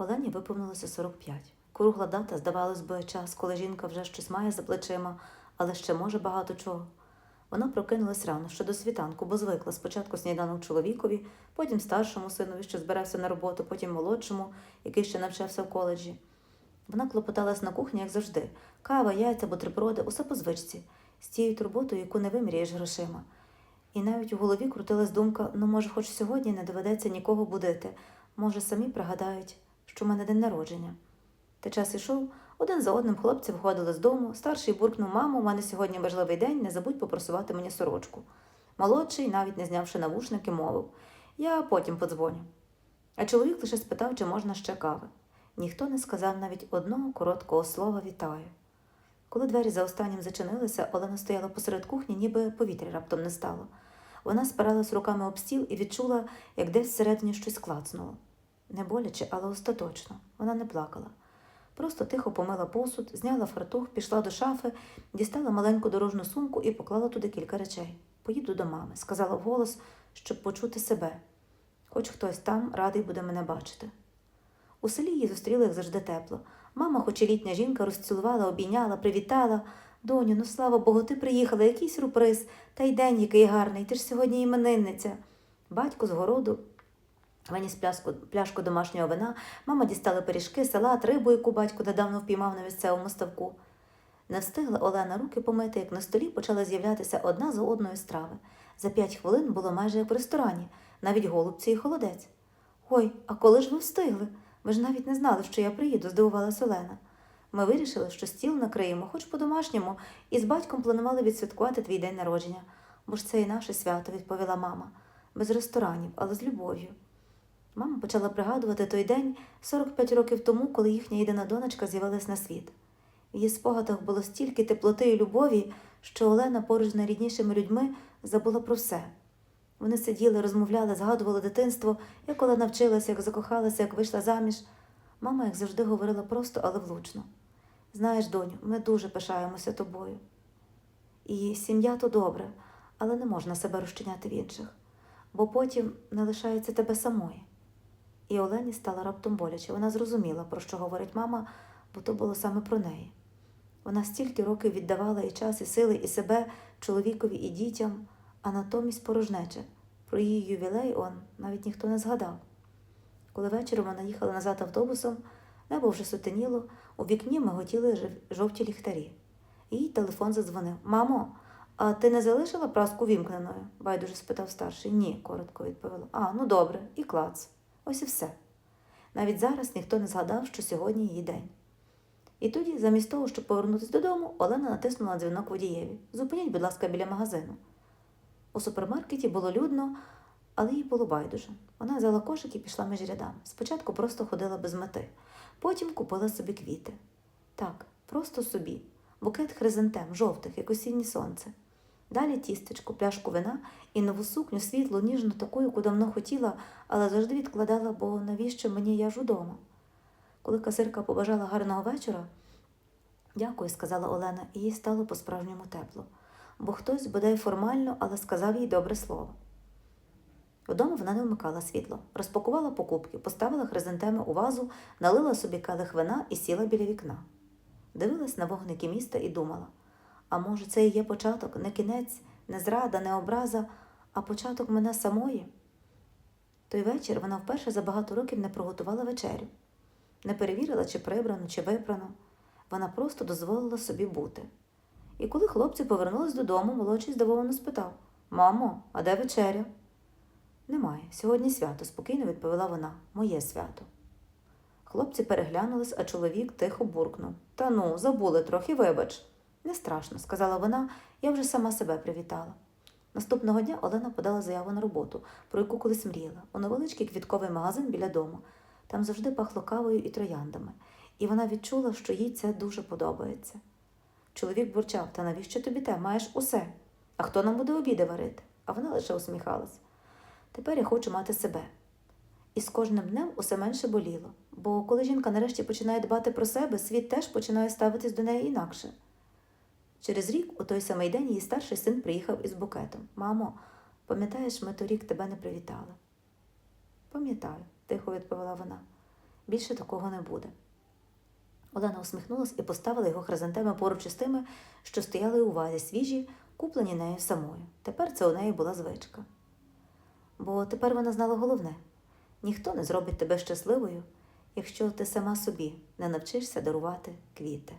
Олені виповнилося 45. Кругла дата, здавалось би, час, коли жінка вже щось має за плечима, але ще може багато чого. Вона прокинулась рано, ще до світанку, бо звикла спочатку сніданок чоловікові, потім старшому синові, що збирався на роботу, потім молодшому, який ще навчався в коледжі. Вона клопоталась на кухні, як завжди. Кава, яйця, бутерброди, усе по звичці, з тією турботою, яку не виміряєш грошима. І навіть у голові крутилась думка: ну, може, хоч сьогодні не доведеться нікого будити, може, самі пригадають, що в мене день народження. Та час ішов, один за одним хлопці виходили з дому. Старший буркнув маму, у мене сьогодні важливий день, не забудь попросувати мені сорочку. Молодший, навіть не знявши навушники, мовив Я потім подзвоню. А чоловік лише спитав, чи можна ще кави. Ніхто не сказав навіть одного короткого слова вітаю. Коли двері за останнім зачинилися, Олена стояла посеред кухні, ніби повітря раптом не стало. Вона спиралась руками об стіл і відчула, як десь всередині щось клацнуло. Не боляче, але остаточно. Вона не плакала. Просто тихо помила посуд, зняла фартух, пішла до шафи, дістала маленьку дорожну сумку і поклала туди кілька речей. Поїду до мами, сказала вголос, щоб почути себе. Хоч хтось там радий буде мене бачити. У селі її зустріли, як завжди, тепло. Мама, хоч і літня жінка, розцілувала, обійняла, привітала. Доню, ну слава Богу, ти приїхала, який сюрприз, та й день який гарний, ти ж сьогодні іменинниця. Батько з городу виніс пляшку, пляшку домашнього вина, мама дістала пиріжки, салат, рибу, яку батько недавно впіймав на місцевому ставку. Не встигла Олена руки помити, як на столі почала з'являтися одна за одною страви. За п'ять хвилин було майже як в ресторані, навіть голубці і холодець. Ой, а коли ж ви встигли? Ви ж навіть не знали, що я приїду, здивувалась Олена. Ми вирішили, що стіл накриємо, хоч по-домашньому, і з батьком планували відсвяткувати твій день народження. Бо ж це і наше свято, відповіла мама. Без ресторанів, але з любов'ю. Мама почала пригадувати той день 45 років тому, коли їхня єдина донечка з'явилась на світ. В її спогадах було стільки теплоти і любові, що Олена поруч з найріднішими людьми забула про все. Вони сиділи, розмовляли, згадували дитинство, як Олена вчилася, як закохалася, як вийшла заміж. Мама, як завжди, говорила просто, але влучно. Знаєш, доню, ми дуже пишаємося тобою. І сім'я то добре, але не можна себе розчиняти в інших, бо потім не лишається тебе самої. І Олені стало раптом боляче. Вона зрозуміла, про що говорить мама, бо то було саме про неї. Вона стільки років віддавала і час, і сили, і себе чоловікові, і дітям, а натомість порожнече. Про її ювілей он навіть ніхто не згадав. Коли вечором вона їхала назад автобусом, небо вже сутеніло, у вікні миготіли жовті ліхтарі. Їй телефон задзвонив. Мамо, а ти не залишила праску вімкненою? байдуже спитав старший. Ні, коротко відповіла. А, ну добре, і клац. Ось і все. Навіть зараз ніхто не згадав, що сьогодні її день. І тоді, замість того, щоб повернутися додому, Олена натиснула на дзвінок водієві. Зупиніть, будь ласка, біля магазину. У супермаркеті було людно, але їй було байдуже. Вона взяла кошик і пішла між рядами. Спочатку просто ходила без мети, потім купила собі квіти. Так, просто собі. Букет хризантем, жовтих, як осіннє сонце. Далі тістечко, пляшку вина і нову сукню, світлу, ніжну, таку, яку давно хотіла, але завжди відкладала, бо навіщо мені я ж удома. Коли касирка побажала гарного вечора, дякую, сказала Олена, і їй стало по-справжньому тепло, бо хтось, бодай формально, але сказав їй добре слово. Вдома вона не вмикала світло, розпакувала покупки, поставила хризантеми у вазу, налила собі келих вина і сіла біля вікна. Дивилась на вогники міста і думала: а може, це і є початок, не кінець, не зрада, не образа, а початок мене самої? Той вечір вона вперше за багато років не приготувала вечерю, не перевірила, чи прибрано, чи випрано. Вона просто дозволила собі бути. І коли хлопці повернулись додому, молодший здивовано спитав Мамо, а де вечеря? Немає. Сьогодні свято, спокійно відповіла вона. Моє свято. Хлопці переглянулись, а чоловік тихо буркнув. Та ну, забули трохи, вибач. Не страшно, сказала вона, я вже сама себе привітала. Наступного дня Олена подала заяву на роботу, про яку колись мріяла, у невеличкий квітковий магазин біля дому. Там завжди пахло кавою і трояндами, і вона відчула, що їй це дуже подобається. Чоловік бурчав, та навіщо тобі те? Маєш усе. А хто нам буде обіди варити? А вона лише усміхалась. Тепер я хочу мати себе. І з кожним днем усе менше боліло, бо коли жінка нарешті починає дбати про себе, світ теж починає ставитись до неї інакше. Через рік, у той самий день, її старший син приїхав із букетом. Мамо, пам'ятаєш, ми торік тебе не привітали. Пам'ятаю, тихо відповіла вона. Більше такого не буде. Олена усміхнулась і поставила його хризантеми поруч із тими, що стояли у вазі свіжі, куплені нею самою. Тепер це у неї була звичка. Бо тепер вона знала головне ніхто не зробить тебе щасливою, якщо ти сама собі не навчишся дарувати квіти.